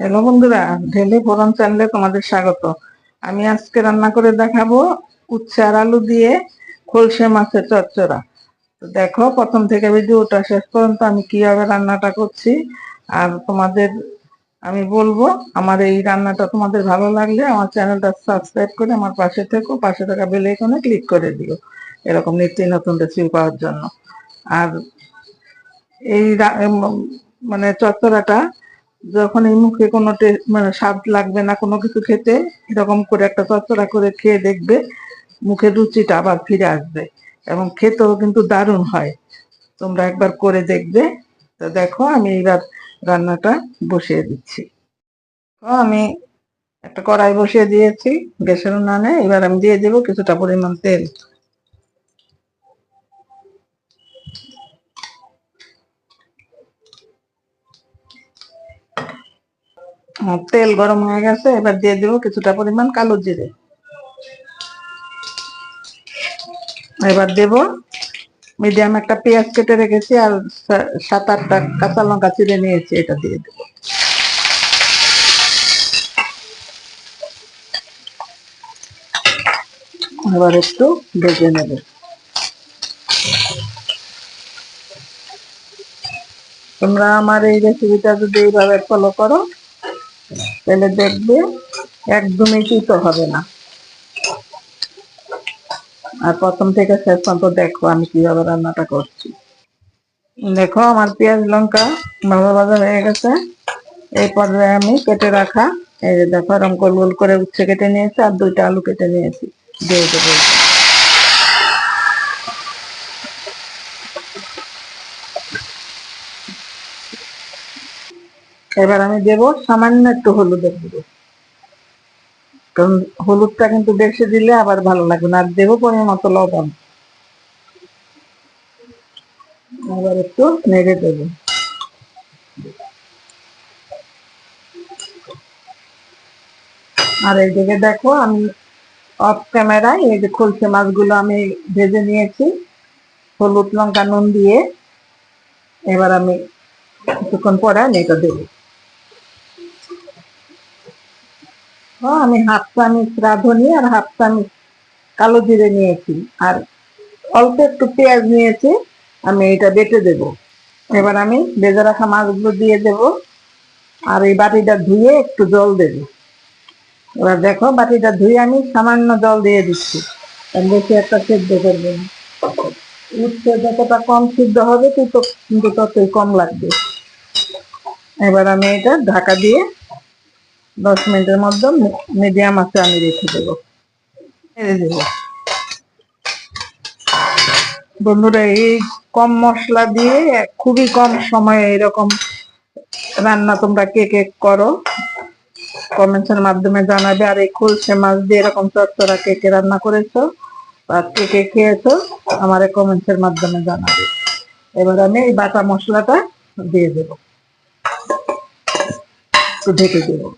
Hello বন্ধুরা ঢেলে ফোরন চ্যানেলে তোমাদের স্বাগত। আমি আজকে রান্না করে দেখাবো উচ্ছে আর আলু দিয়ে খোলসে মাছের চচ্চড়া। তো দেখো, প্রথম থেকে ভিডিওটা শেষ পর্যন্ত আমি কীভাবে রান্নাটা করছি, আর তোমাদের আমি বলব, আমার এই রান্নাটা তোমাদের ভালো লাগলে আমার চ্যানেলটা সাবস্ক্রাইব করে আমার পাশে থেকো, পাশে থাকা বেল আইকনে ক্লিক করে দিও। এরকম নিত্য নতুন রেসিপি পাওয়ার জন্য। আর এই মানে চচ্চড়াটা যখন এই মুখে কোনো মানে স্বাদ লাগবে না কোনো কিছু খেতে, এরকম করে একটা চচ্চড়া করে খেয়ে দেখবে মুখে রুচিটা আবার ফিরে আসবে। এবং খেতেও কিন্তু দারুণ হয়। তোমরা একবার করে দেখবে। তো দেখো, আমি এইবার রান্নাটা বসিয়ে দিচ্ছি। আমি একটা কড়াই বসিয়ে দিয়েছি, গ্যাসের উনানে। এবার আমি দিয়ে দেবো কিছুটা পরিমাণ তেল। তেল গরম হয়ে গেছে, এবার দিয়ে দেবো কিছুটা পরিমাণ কালো জিরে। এবার দেব মিডিয়াম একটা পেঁয়াজ কেটে রেখেছি আর সাত আটটা কাঁচা লঙ্কা চিড়ে নিয়েছি, এটা দিয়ে দেবো। এবার একটু ভেজে নেব। তোমরা আমার এই রেসিপিটা যদি এইভাবে ফলো করো তাহলে দেখবে একদমই তিতো হবে না। আর প্রথম থেকে শেষ পর্যন্ত দেখো আমি কীভাবে রান্নাটা করছি। দেখো আমার পেঁয়াজ লঙ্কা ভাজা ভাজা হয়ে গেছে। এই পর্যায়ে আমি কেটে রাখা, এই যে দেখো এরকম গোল গোল করে উচ্ছে কেটে নিয়েছি, আর দুইটা আলু কেটে নিয়েছি। দিয়ে দেবো। এবার আমি দেব সামান্য একটু হলুদের গুঁড়ো। কারণ হলুদটা কিন্তু বেশি দিলে আবার ভালো লাগবে না, আর দেবো পরিমাণ মতো লবণ। আবার একটু নেড়ে দেবো। আর এইদিকে দেখো আমি অফ ক্যামেরায় এই যে খলসে মাছগুলো আমি ভেজে নিয়েছি, হলুদ, লঙ্কা, নুন দিয়ে। এবার আমি কিছুক্ষণ পরে আমি এটা দেবো হ্যাঁ, আমি হাফ চামচ রাঁধুনি আর হাফ চামচ কালো জিরে নিয়েছি। আর অল্প একটু পেঁয়াজ নিয়েছি, আমি এটা বেটে দেব। এবার আমি বেজে রাখা মাছগুলো দিয়ে দেব আর এই বাটিটা ধুয়ে একটু জল দেব। এবার দেখো, বাটিটা ধুয়ে আমি সামান্য জল দিয়ে দিচ্ছি। বেশি একটা সেদ্ধ করবে উচ্ছে যতটা কম সিদ্ধ হবে, তত কিন্তু ততই কম লাগবে। এবার আমি এটা ঢাকা দিয়ে দশ মিনিটের মধ্যে মিডিয়াম আছে, আমি রেখে দেবো। দেবো। বন্ধুরা, এই কম মশলা দিয়ে খুবই কম সময়ে এরকম রান্না তোমরা কে কে করো কমেন্টস এর মাধ্যমে জানাবে। আর এই খুলসে মাছ দিয়ে এরকম চচ্চড়া কে কে রান্না করেছ বা কে কে খেয়েছো, আমার কমেন্টস এর মাধ্যমে জানাবে। এবার আমি এই বাটা মশলাটা দিয়ে দেবো। ঢেকে দেবো।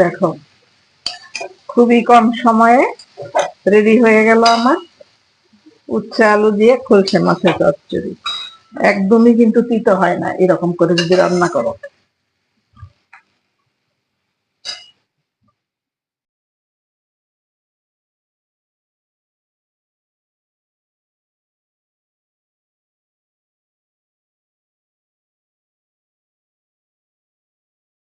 দেখো, খুবই কম সময়ে রেডি হয়ে গেল আমার। উচ্ছে আলু দিয়ে খলসে মাছের চচ্চড়ি। একদমই কিন্তু তিতো হয় না, এরকম করে যদি রান্না করো।